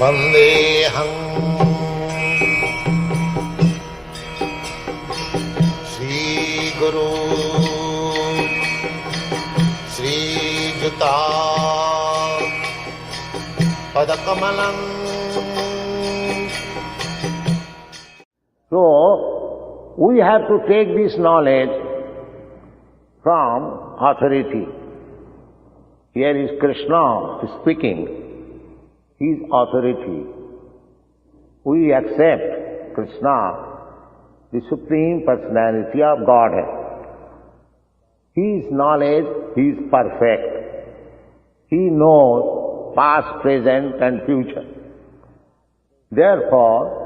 वन्देऽहं श्रीगुरु श्रीयुता पदकमलम् So, we have to take this knowledge from authority. Here is Krishna speaking, his authority. We accept Krishna, the Supreme Personality of Godhead. His knowledge is perfect. He knows past, present and future. Therefore,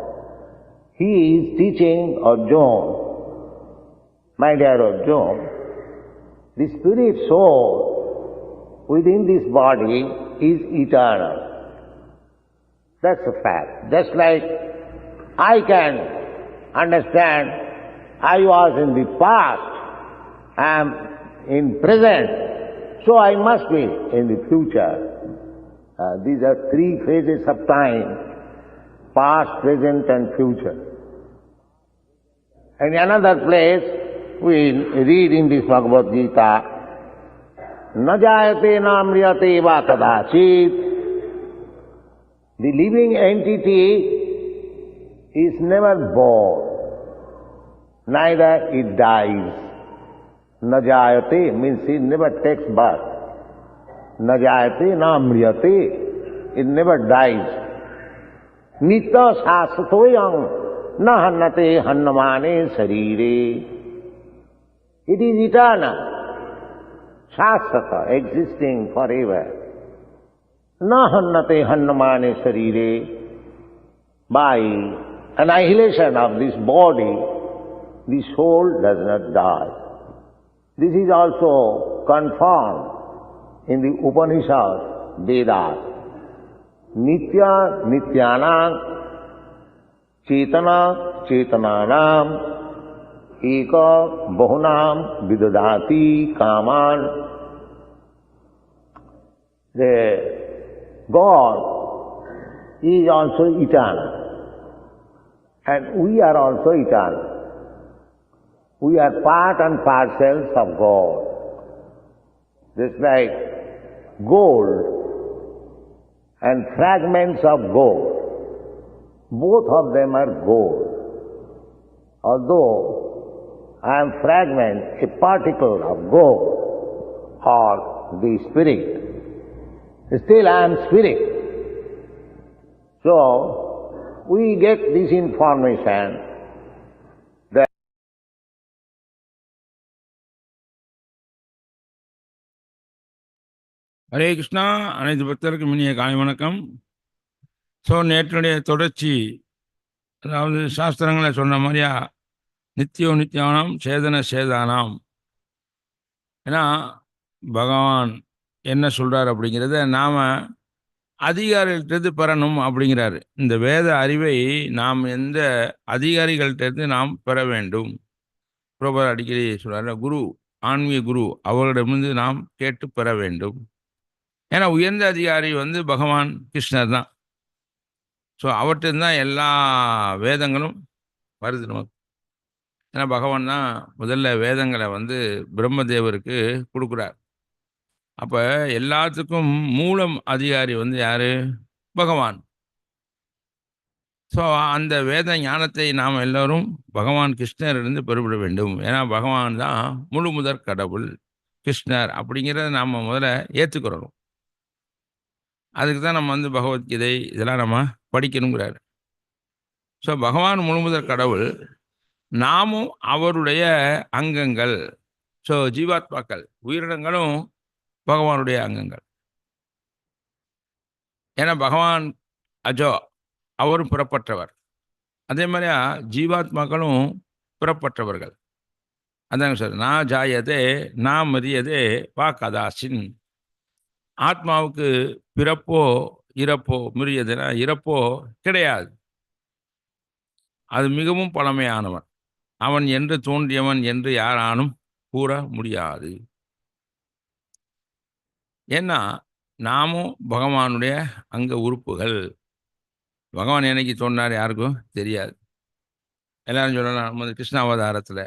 he is teaching Arjuna, my dear Arjuna, the spirit soul within this body is eternal. That's a fact. Just like I can understand I was in the past, I am in present, so I must be in the future. Uh, these are three phases of time, past, present and future. In another place, we read in this Bhagavad Gita, न जायते न म्रियते वा कदाचित The living entity is never born, neither it dies. न जायते means it never takes birth. न जायते न म्रियते, it never dies. नित्य शाश्वतोयं न हन्नते हन्नमाने शरीरे It is eternal, shasvata, existing forever. Na hannate hannamane sarire. By annihilation of this body, the soul does not die. This is also confirmed in the Upanishad, Vedas. Nitya nityanam chetana chetananam एक बहुनाम विदधाति कामान The God is also eternal and we are also eternal. We are part and parcels of God. Just like gold and fragments of gold. Both of them are gold. Although I am fragment, a particle of gold or the spirit. Still I am spirit. So, we get this information that Hare Krishna அனைத்து பக்தருக்கும் இனிய காலை வணக்கம் so நேற்றுடைய தொடர்ச்சி அதாவது சாஸ்திரங்களை சொன்ன மாதிரியா நித்தியோ நித்தியானாம் சேதன சேதானாம். ஏன்னா பகவான் என்ன சொல்கிறார் அப்படிங்கிறத நாம அதிகாரிகள்கிட்ட பெறணும் அப்படிங்கிறாரு. இந்த வேத அறிவை நாம் எந்த அதிகாரிகள்கிட்ட நாம் பெற வேண்டும்? புரோபர் அடிக்கடி சொல்கிறார் குரு ஆன்மீக குரு அவர்களிடமிருந்து நாம் கேட்டு பெற வேண்டும். ஏன்னா உயர்ந்த அதிகாரி வந்து பகவான் கிருஷ்ணர் தான். ஸோ அவர்கிட்ட தான் எல்லா வேதங்களும் வருது நமக்கு. ஏன்னா பகவான் தான் முதல்ல வேதங்களை வந்து பிரம்மதேவருக்கு கொடுக்குறார். அப்போ எல்லாத்துக்கும் மூலம் அதிகாரி வந்து யார்? பகவான். ஸோ அந்த வேத ஞானத்தை நாம் எல்லோரும் பகவான் கிருஷ்ணரிலிருந்து பெறுபட வேண்டும். ஏன்னா பகவான் தான் முழு முதற் கடவுள் கிருஷ்ணர் அப்படிங்கிறத நாம் முதல்ல ஏற்றுக்கிறோம் அதுக்கு தான் நம்ம வந்து பகவத்கீதை இதெல்லாம் நம்ம படிக்கணுங்கிறாரு. ஸோ பகவான் முழு முதற் கடவுள் நாமும் அவருடைய அங்கங்கள். ஸோ ஜீவாத்மாக்கள் உயிரினங்களும் பகவானுடைய அங்கங்கள். ஏன்னா பகவான் அஜோ அவரும் புறப்பட்டவர். அதே மாதிரியா ஜீவாத்மாக்களும் புறப்பட்டவர்கள். அதாங்க சார் நான் ஜாயதே நான் மரியதே வா கதாசின். ஆத்மாவுக்கு பிறப்போ இறப்போ முறியதுன்னா இறப்போ கிடையாது. அது மிகவும் பழமையானவன். அவன் என்று தோன்றியவன் என்று யாரானும் கூற முடியாது. ஏன்னா நாமும் பகவானுடைய அங்க உறுப்புகள். பகவான் என்னைக்கு தோன்றார் யாருக்கும் தெரியாது. எல்லாரும் சொல்லலாம் நம்ம கிருஷ்ண அவதாரத்தில்.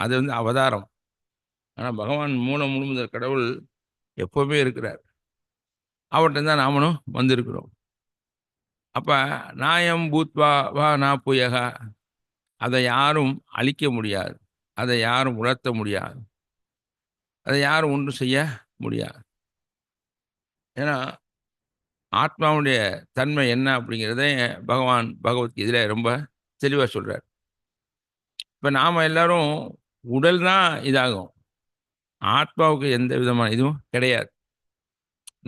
அது வந்து அவதாரம். ஆனால் பகவான் மூலம் முழுமுதல் கடவுள் எப்போவுமே இருக்கிறார். அவர்கிட்ட தான் நாமளும் வந்திருக்கிறோம். அப்போ நாயம் பூத்வா வா நா புயகா அதை யாரும் அழிக்க முடியாது. அதை யாரும் உணர்த்த முடியாது. அதை யாரும் ஒன்றும் செய்ய முடியாது. ஏன்னா ஆத்மாவுடைய தன்மை என்ன அப்படிங்கிறத பகவான் பகவத்கீதையில் ரொம்ப தெளிவாக சொல்கிறார் இப்போ நாம் எல்லோரும் உடல் தான் இதாகும். ஆத்மாவுக்கு எந்த விதமான இதுவும் கிடையாது.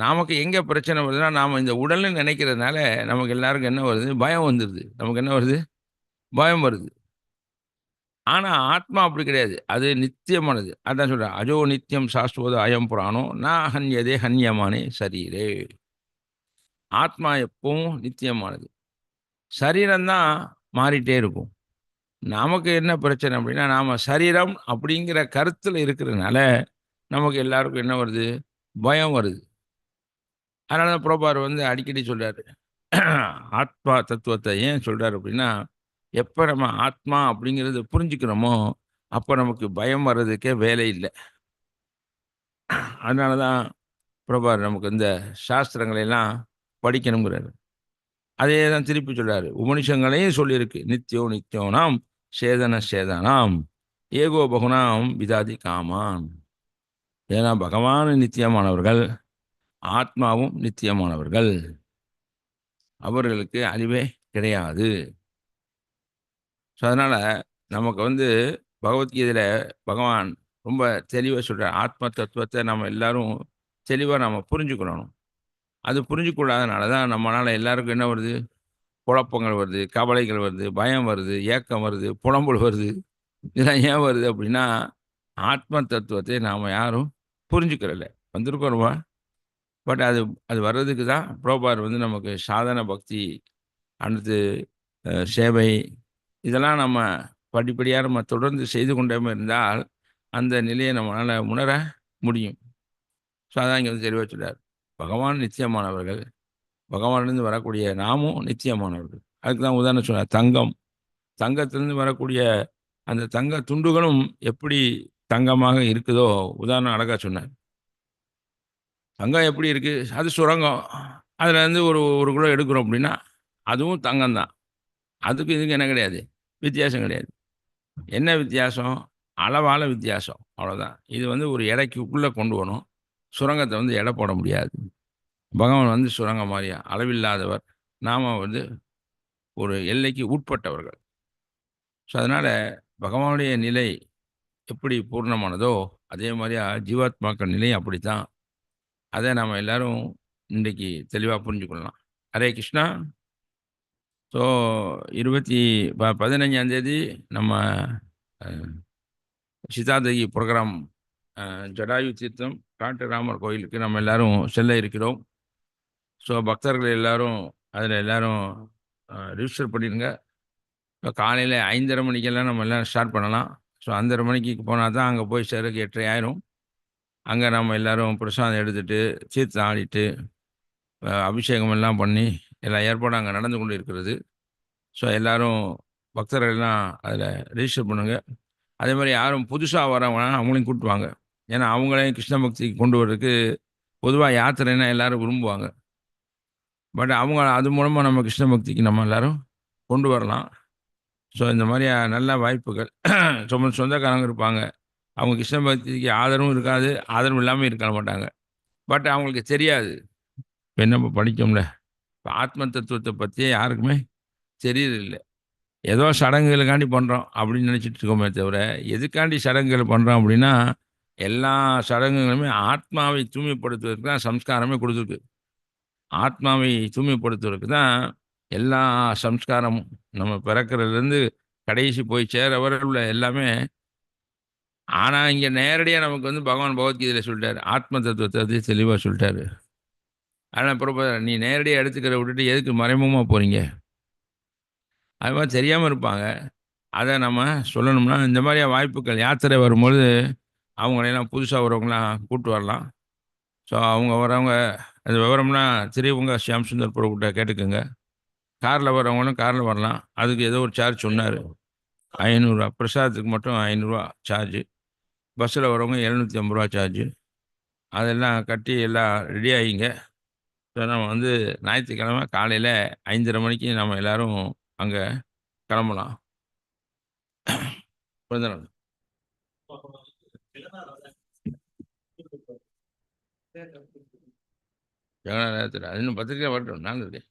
நமக்கு எங்கே பிரச்சனை வருதுன்னா நாம் இந்த உடல்னு நினைக்கிறதுனால நமக்கு எல்லாருக்கும் என்ன வருது? பயம் வந்துடுது நமக்கு என்ன வருது? பயம் வருது. ஆனால் ஆத்மா அப்படி கிடையாது. அது நித்தியமானது. அதான் சொல்கிறேன் அஜோ நித்தியம் சாஸ்வத அயம் புராணம் நான் ஹன்யதே ஹன்யமானே சரீரே. ஆத்மா எப்பவும் நித்தியமானது. சரீரம்தான் மாறிட்டே இருக்கும். நமக்கு என்ன பிரச்சனை அப்படின்னா நாம் சரீரம் அப்படிங்கிற கருத்தில் இருக்கிறதுனால நமக்கு எல்லாருக்கும் என்ன வருது? பயம் வருது. அதனால தான் புரோபார் வந்து அடிக்கடி சொல்கிறாரு ஆத்மா தத்துவத்தை ஏன் சொல்கிறார் அப்படின்னா எப்போ நம்ம ஆத்மா அப்படிங்கிறத புரிஞ்சுக்கிறோமோ அப்போ நமக்கு பயம் வர்றதுக்கே வேலை இல்லை. அதனால தான் பிரபார் நமக்கு இந்த சாஸ்திரங்களை எல்லாம் படிக்கணுங்கிறாரு. அதே தான் திருப்பி சொல்கிறாரு உபனிஷங்களையும் சொல்லியிருக்கு. நித்தியோ நித்தியோனாம் சேதன சேதனாம் ஏகோ பகுனாம் விதாதி காமான் ஏன்னா பகவான் நித்தியமானவர்கள் ஆத்மாவும் நித்தியமானவர்கள். அவர்களுக்கு அறிவே கிடையாது. ஸோ அதனால் நமக்கு வந்து பகவத்கீதையில் பகவான் ரொம்ப தெளிவாக சொல்கிறார் ஆத்ம தத்துவத்தை நம்ம எல்லாரும் தெளிவாக நம்ம புரிஞ்சுக்கணும் அது புரிஞ்சுக்கூடாதனால தான் நம்மளால் எல்லாருக்கும் என்ன வருது? குழப்பங்கள் வருது கவலைகள் வருது பயம் வருது ஏக்கம் வருது புலம்பல் வருது. இதெல்லாம் ஏன் வருது அப்படின்னா ஆத்ம தத்துவத்தை நாம் யாரும் புரிஞ்சுக்கிறல வந்திருக்கிறோமா பட் அது அது வர்றதுக்கு தான் புரோபார் வந்து நமக்கு சாதன பக்தி அடுத்து சேவை இதெல்லாம் நம்ம படிப்படியாக நம்ம தொடர்ந்து செய்து கொண்டே இருந்தால் அந்த நிலையை நம்மளால் உணர முடியும். ஸோ அதான் இங்கே வந்து தெளிவாக சொல்றார். பகவான் நித்தியமானவர்கள். பகவானிலிருந்து வரக்கூடிய நாமும் நித்தியமானவர்கள். அதுக்கு தான் உதாரணம் சொன்னார் தங்கம். தங்கத்திலிருந்து வரக்கூடிய அந்த தங்க துண்டுகளும் எப்படி தங்கமாக இருக்குதோ உதாரணம் அழகாக சொன்னார். தங்கம் எப்படி இருக்குது அது சுரங்கம். அதில் இருந்து ஒரு ஒரு கிலோ எடுக்கிறோம் அப்படின்னா அதுவும் தங்கம் தான் அதுக்கு இதுக்கு என்ன கிடையாது? வித்தியாசம் கிடையாது. என்ன வித்தியாசம்? அளவால் வித்தியாசம். அவ்வளோதான் இது வந்து ஒரு எடைக்குள்ளே கொண்டு வரணும். சுரங்கத்தை வந்து எடை போட முடியாது. பகவான் வந்து சுரங்கம் மாதிரியா அளவில்லாதவர். நாம் வந்து ஒரு எல்லைக்கு உட்பட்டவர்கள். ஸோ அதனால் பகவானுடைய நிலை எப்படி பூர்ணமானதோ அதே மாதிரியா ஜீவாத்மாக்கள் நிலை அப்படித்தான். அதை நாம் எல்லோரும் இன்றைக்கு தெளிவாக புரிஞ்சுக்கொள்ளலாம். ஹரே கிருஷ்ணா. ஸோ இருபத்தி ப பதினஞ்சாந்தேதி நம்ம அஹ், ப்ரோக்ராம் ஜடாயு தீர்த்தம் காட்டுராமர் கோயிலுக்கு நம்ம எல்லாரும் செல்ல இருக்கிறோம். ஸோ பக்தர்கள் எல்லாரும் அதில் எல்லாரும் ரிஜிஸ்டர் பண்ணிடுங்க இப்போ காலையில் ஐந்தரை மணிக்கெல்லாம் நம்ம எல்லாம் ஸ்டார்ட் பண்ணலாம். ஸோ அஞ்சரை மணிக்கு போனால் தான் அங்கே போய் சேருக்கு எட்டரை ஆயிரும். அங்கே நம்ம எல்லோரும் பிரசாதம் எடுத்துகிட்டு தீர்த்தம் ஆடிட்டு அபிஷேகம் எல்லாம் பண்ணி எல்லா ஏற்பாடும் அங்கே நடந்து கொண்டு இருக்கிறது ஸோ எல்லோரும் பக்தர்கள் எல்லாம் அதில் ரிஜிஸ்டர் பண்ணுங்கள் அதே மாதிரி யாரும் புதுசாக வரவங்க அவங்களையும் கூப்பிட்டு வாங்க ஏன்னா அவங்களையும் கிருஷ்ண பக்திக்கு கொண்டு வர்றதுக்கு பொதுவாக யாத்திரைன்னா எல்லோரும் விரும்புவாங்க. பட் அவங்க அது மூலமாக நம்ம கிருஷ்ண பக்திக்கு நம்ம எல்லாரும் கொண்டு வரலாம். ஸோ இந்த மாதிரி நல்ல வாய்ப்புகள். சொந்த சொந்தக்காரங்க இருப்பாங்க. அவங்க கிருஷ்ண பக்திக்கு ஆதரவும் இருக்காது ஆதரவு இல்லாமல் இருக்க மாட்டாங்க. பட் அவங்களுக்கு தெரியாது. இப்போ என்ன இப்போ படிக்கோம்ல? இப்போ ஆத்ம தத்துவத்தை பற்றியே யாருக்குமே தெரியறதில்லை ஏதோ சடங்குகளுக்காண்டி பண்ணுறோம் அப்படின்னு நினச்சிட்டு இருக்கோமே தவிர எதுக்காண்டி சடங்குகள் பண்ணுறோம் அப்படின்னா எல்லா சடங்குகளுமே ஆத்மாவை தூய்மைப்படுத்துவதற்கு தான் சம்ஸ்காரமே கொடுத்துருக்கு. ஆத்மாவை தூய்மைப்படுத்துவதற்கு தான் எல்லா சம்ஸ்காரமும் நம்ம பிறக்கிறதுலேருந்து கடைசி போய் சேரவரை உள்ள எல்லாமே ஆனால் இங்கே நேரடியாக நமக்கு வந்து பகவான் பகவத்கீதையில் சொல்லிட்டார். ஆத்ம தத்துவத்தை தெளிவாக சொல்லிட்டாரு. ஆனால் பிறப்ப நீ நேரடியாக எடுத்துக்கிற விட்டுட்டு எதுக்கு மறைமுகமாக போகிறீங்க அது மாதிரி தெரியாமல் இருப்பாங்க. அதை நம்ம சொல்லணும்னா இந்த மாதிரியான வாய்ப்புகள் யாத்திரை வரும்பொழுது அவங்களையெல்லாம் புதுசாக வரவங்களாம் கூப்பிட்டு வரலாம். ஸோ அவங்க வரவங்க அந்த விவரம்னா திரியவங்க ஷியாம் சுந்தர் பிரபுட்ட கேட்டுக்கோங்க. காரில் வரவங்களும் காரில் வரலாம். அதுக்கு ஏதோ ஒரு சார்ஜ் சொன்னார். ஐநூறுரூவா பிரசாதத்துக்கு மட்டும் ஐநூறுரூவா சார்ஜு பஸ்ஸில் வரவங்க எழுநூற்றி ஐம்பது ரூபா சார்ஜு அதெல்லாம் கட்டி எல்லாம் ரெடி ஆகிங்க. ஸோ நம்ம வந்து ஞாயிற்றுக்கிழமை காலையில் ஐந்தரை மணிக்கு நம்ம எல்லாரும் அங்கே கிளம்பலாம். கொஞ்ச நாள் ஜெகநாதத்தில் அது இன்னும் பத்திரிக்கை வரட்டும் நாங்கள் இருக்கேன்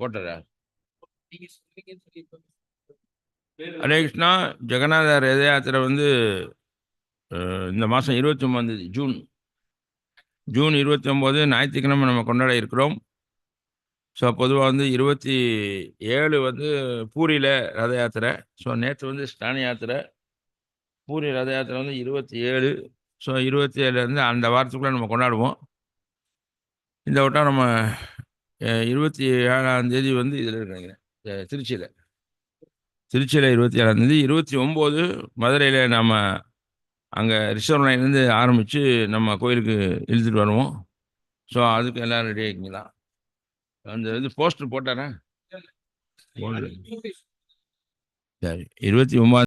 போட்டரா? ஹரே கிருஷ்ணா ஜெகநாத ரத யாத்திரை வந்து இந்த மாதம் இருபத்தி ஒம்பதாந்தேதி ஜூன். ஜூன் இருபத்தி ஒம்பது ஞாயிற்றுக்கிழமை நம்ம கொண்டாட இருக்கிறோம். ஸோ பொதுவாக வந்து இருபத்தி ஏழு வந்து பூரியில் ரத யாத்திரை. ஸோ நேற்று வந்து ஸ்டானி யாத்திரை. பூரி ரத யாத்திரை வந்து இருபத்தி ஏழு. ஸோ இருபத்தி ஏழுலேருந்து அந்த வாரத்துக்குள்ளே நம்ம கொண்டாடுவோம். இந்த வட்டம் நம்ம இருபத்தி ஏழாம் தேதி வந்து இதில் நினைக்கிறேன் திருச்சியில். திருச்சியில் இருபத்தி ஏழாம் தேதி. இருபத்தி ஒம்பது மதுரையில் நம்ம அங்கே ரிசர்வ் லைன்லேருந்து ஆரம்பித்து நம்ம கோயிலுக்கு இழுத்துட்டு வருவோம். ஸோ அதுக்கு எல்லாம் ரெடி ஆகிங்களா அந்த இது போஸ்டர் போட்டாரா? சரி இருபத்தி ஒம்பது